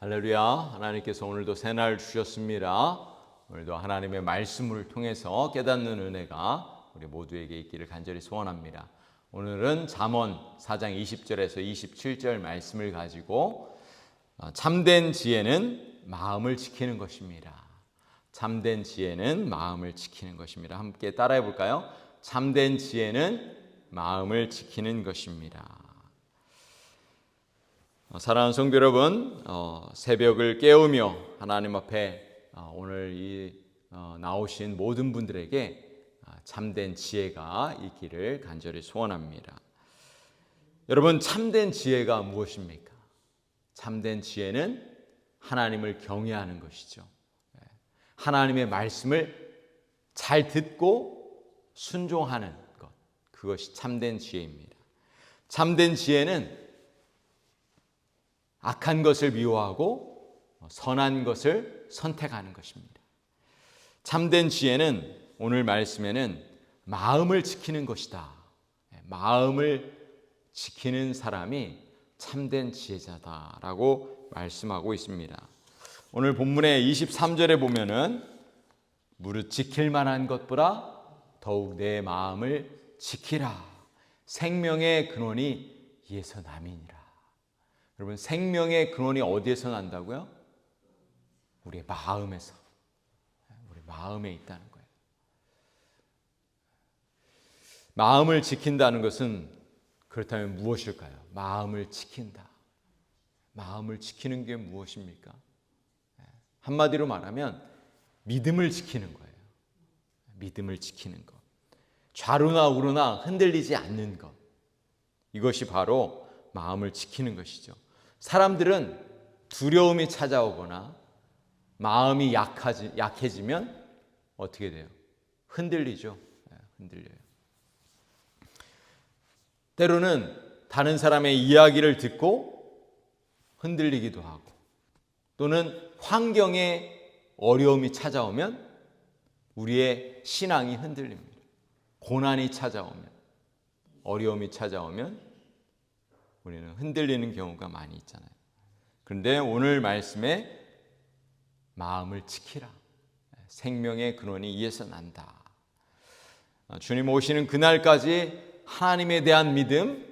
할렐루야. 하나님께서 오늘도 새날 주셨습니다. 오늘도 하나님의 말씀을 통해서 깨닫는 은혜가 우리 모두에게 있기를 간절히 소원합니다. 오늘은 잠언 4장 20절에서 27절 말씀을 가지고 어, 참된 지혜는 마음을 지키는 것입니다. 참된 지혜는 마음을 지키는 것입니다. 함께 따라해 볼까요? 참된 지혜는 마음을 지키는 것입니다. 어, 사랑하는 성도 여러분, 어, 새벽을 깨우며 하나님 앞에 어, 오늘 이 어, 나오신 모든 분들에게 아, 참된 지혜가 있기를 간절히 소원합니다. 여러분, 참된 지혜가 무엇입니까? 참된 지혜는 하나님을 경외하는 것이죠. 예. 하나님의 말씀을 잘 듣고 순종하는 것. 그것이 참된 지혜입니다. 참된 지혜는 악한 것을 미워하고 선한 것을 선택하는 것입니다. 참된 지혜는 오늘 말씀에는 마음을 지키는 것이다. 예, 마음을 지키는 사람이 참된 지혜자다라고 말씀하고 있습니다. 오늘 본문의 23절에 보면은 무릇 지킬 만한 것보다 더욱 내 마음을 지키라. 생명의 근원이 이에서 남이니라. 여러분 생명의 근원이 어디에서 난다고요? 우리의 마음에서. 우리 마음에 있다는 거예요. 마음을 지킨다는 것은 그렇다면 무엇일까요? 마음을 지킨다. 마음을 지키는 게 무엇입니까? 한마디로 말하면 믿음을 지키는 거예요. 믿음을 지키는 것. 좌루나 우루나 흔들리지 않는 것. 이것이 바로 마음을 지키는 것이죠. 사람들은 두려움이 찾아오거나 마음이 약하지, 약해지면 어떻게 돼요? 흔들리죠. 네, 흔들려요. 때로는 다른 사람의 이야기를 듣고 흔들리기도 하고 또는 환경에 어려움이 찾아오면 우리의 신앙이 흔들립니다. 고난이 찾아오면 어려움이 찾아오면 우리는 흔들리는 경우가 많이 있잖아요. 그런데 오늘 말씀에 마음을 지키라. 생명의 근원이 이에서 난다. 주님 오시는 그날까지 하나님에 대한 믿음,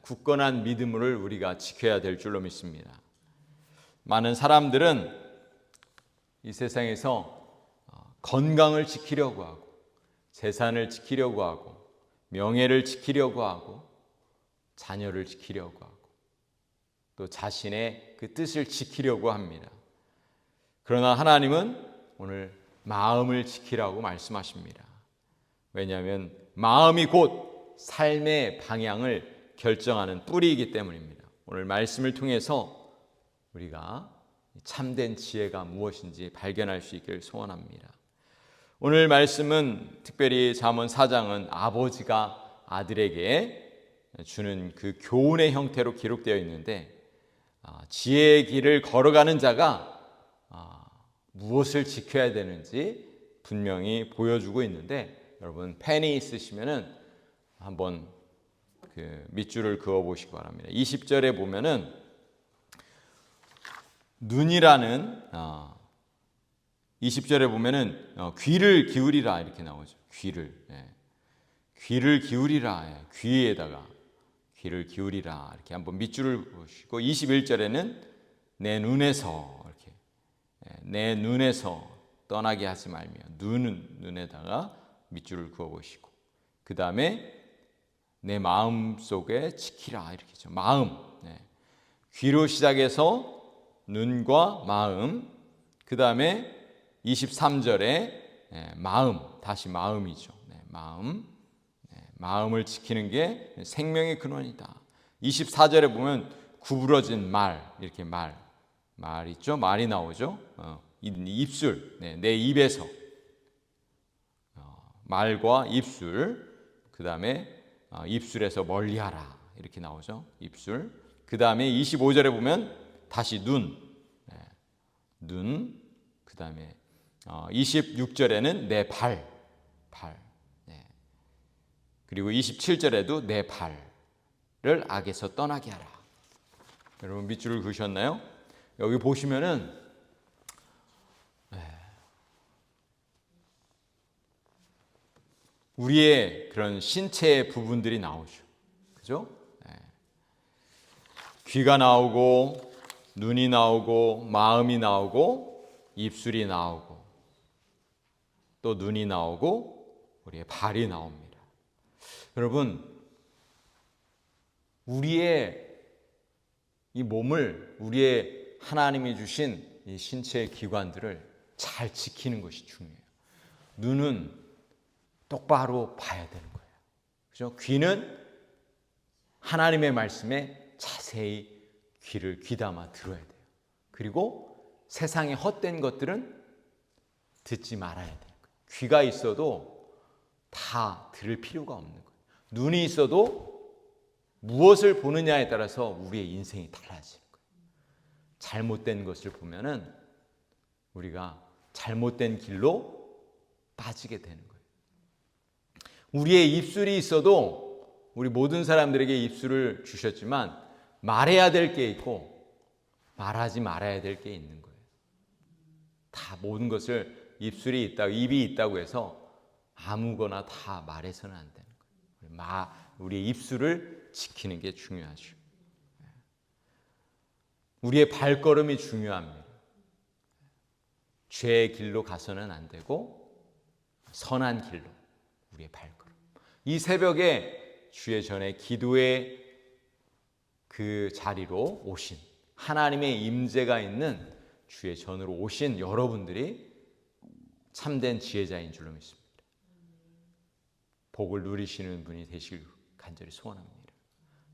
굳건한 믿음을 우리가 지켜야 될 줄로 믿습니다. 많은 사람들은 이 세상에서 건강을 지키려고 하고, 재산을 지키려고 하고, 명예를 지키려고 하고, 자녀를 지키려고 하고, 또 자신의 그 뜻을 지키려고 합니다. 그러나 하나님은 오늘 마음을 지키라고 말씀하십니다. 왜냐하면 마음이 곧 삶의 방향을 결정하는 뿌리이기 때문입니다. 오늘 말씀을 통해서 우리가 참된 지혜가 무엇인지 발견할 수 있기를 소원합니다. 오늘 말씀은 특별히 잠언 4장은 아버지가 아들에게 주는 그 교훈의 형태로 기록되어 있는데 아, 지혜의 길을 걸어가는 자가 아, 무엇을 지켜야 되는지 분명히 보여주고 있는데 여러분 펜이 있으시면은 한번 그 밑줄을 그어 보시기 바랍니다. 20절에 보면은 눈이라는 어, 20절에 보면은 어, 귀를 기울이라 이렇게 나오죠. 귀를 예. 귀를 기울이라 예. 귀에다가 귀를 기울이라 이렇게 한번 밑줄을 보시고 21절에는 내 눈에서 이렇게 예. 내 눈에서 떠나게 하지 말며 눈은 눈에다가 밑줄을 그어 보시고 그 다음에 내 마음 속에 지키라 이렇게죠. 마음 네. 귀로 시작해서 눈과 마음 그 다음에 23절에 예, 마음 다시 마음이죠. 네, 마음 네, 마음을 지키는 게 생명의 근원이다. 24절에 보면 구부러진 말 이렇게 말 말 있죠. 말이 나오죠. 어, 입술 네, 내 입에서 어, 말과 입술 그 다음에 어, 입술에서 멀리하라 이렇게 나오죠. 입술 그 다음에 25절에 보면 다시 눈, 네. 눈, 그 다음에 어, 26절에는 내 발, 발. 네. 그리고 27절에도 내 발을 악에서 떠나게 하라. 여러분 밑줄을 그으셨나요? 여기 보시면은 네. 우리의 그런 신체의 부분들이 나오죠. 그죠? 네. 귀가 나오고 눈이 나오고 마음이 나오고 입술이 나오고 또 눈이 나오고 우리의 발이 나옵니다. 여러분 우리의 이 몸을 우리의 하나님이 주신 이 신체의 기관들을 잘 지키는 것이 중요해요. 눈은 똑바로 봐야 되는 거예요. 그죠? 귀는 하나님의 말씀에 자세히 귀를 귀담아 들어야 돼요. 그리고 세상의 헛된 것들은 듣지 말아야 거예요. 귀가 있어도 다 들을 필요가 없는 거예요. 눈이 있어도 무엇을 보느냐에 따라서 우리의 인생이 달라지는 거예요. 잘못된 것을 보면은 우리가 잘못된 길로 빠지게 되는 거예요. 우리의 입술이 있어도 우리 모든 사람들에게 입술을 주셨지만 말해야 될 게 있고 말하지 말아야 될 게 있는 거예요. 다 모든 것을 입술이 있다, 입이 있다고 해서 아무거나 다 말해서는 안 되는 거예요. 마, 우리의 입술을 지키는 게 중요하죠. 우리의 발걸음이 중요합니다. 죄의 길로 가서는 안 되고 선한 길로 우리의 발걸음. 이 새벽에 주의 전에 기도의 그 자리로 오신 하나님의 임재가 있는 주의 전으로 오신 여러분들이 참된 지혜자인 줄로 믿습니다. 복을 누리시는 분이 되실 간절히 소원합니다.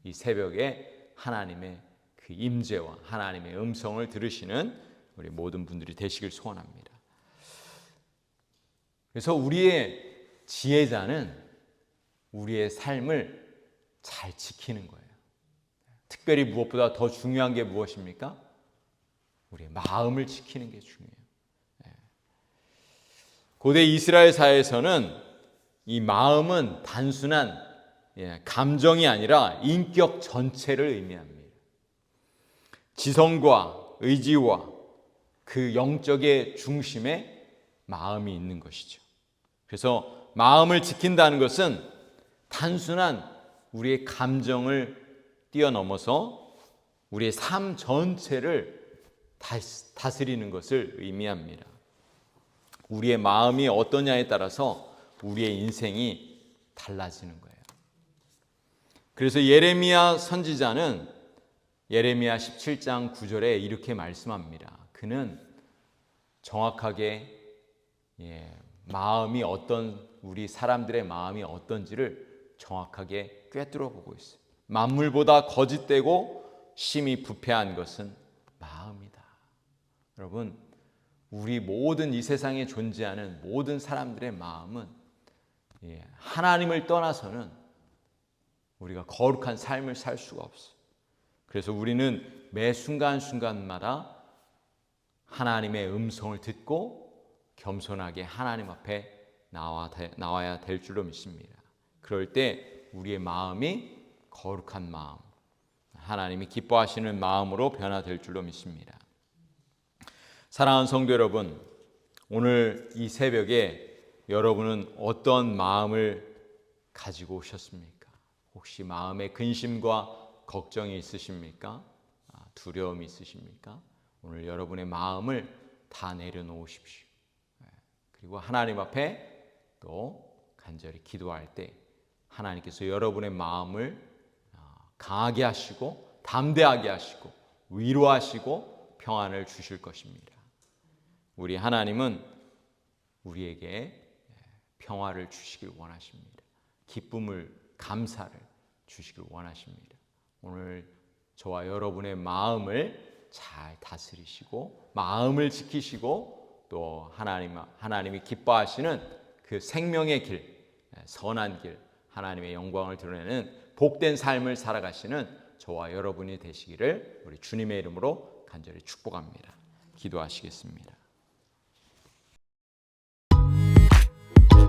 이 새벽에 하나님의 그 임재와 하나님의 음성을 들으시는 우리 모든 분들이 되시길 소원합니다. 그래서 우리의 지혜자는 우리의 삶을 잘 지키는 거예요. 특별히 무엇보다 더 중요한 게 무엇입니까? 우리의 마음을 지키는 게 중요해요. 예. 고대 이스라엘 사회에서는 이 마음은 단순한 예, 감정이 아니라 인격 전체를 의미합니다. 지성과 의지와 그 영적의 중심에 마음이 있는 것이죠. 그래서 마음을 지킨다는 것은 단순한 우리의 감정을 뛰어넘어서 우리의 삶 전체를 다스리는 것을 의미합니다. 우리의 마음이 어떠냐에 따라서 우리의 인생이 달라지는 거예요. 그래서 예레미야 선지자는 예레미야 17장 9절에 이렇게 말씀합니다. 그는 정확하게 예, 마음이 어떤 우리 사람들의 마음이 어떤지를 정확하게 꿰뚫어 보고 있어요. 만물보다 거짓되고 심히 부패한 것은 마음이다. 여러분, 우리 모든 이 세상에 존재하는 모든 사람들의 마음은 예, 하나님을 떠나서는 우리가 거룩한 삶을 살 수가 없어요. 그래서 우리는 매 순간순간마다 하나님의 음성을 듣고 겸손하게 하나님 앞에 나와, 나와야 될 줄로 믿습니다. 그럴 때 우리의 마음이 거룩한 마음, 하나님이 기뻐하시는 마음으로 변화될 줄로 믿습니다. 사랑하는 성도 여러분, 오늘 이 새벽에 여러분은 어떤 마음을 가지고 오셨습니까? 혹시 마음에 근심과 걱정이 있으십니까? 아, 두려움이 있으십니까? 오늘 여러분의 마음을 다 내려놓으십시오. 네, 그리고 하나님 앞에 또 간절히 기도할 때 하나님께서 여러분의 마음을 강하게 하시고 담대하게 하시고 위로하시고 평안을 주실 것입니다. 우리 하나님은 우리에게 평화를 주시길 원하십니다. 기쁨을 감사를 주시길 원하십니다. 오늘 저와 여러분의 마음을 잘 다스리시고 마음을 지키시고 또 하나님 하나님이 기뻐하시는 그 생명의 길, 선한 길, 하나님의 영광을 드러내는 복된 삶을 살아가시는 저와 여러분이 되시기를 우리 주님의 이름으로 간절히 축복합니다. 기도하시겠습니다.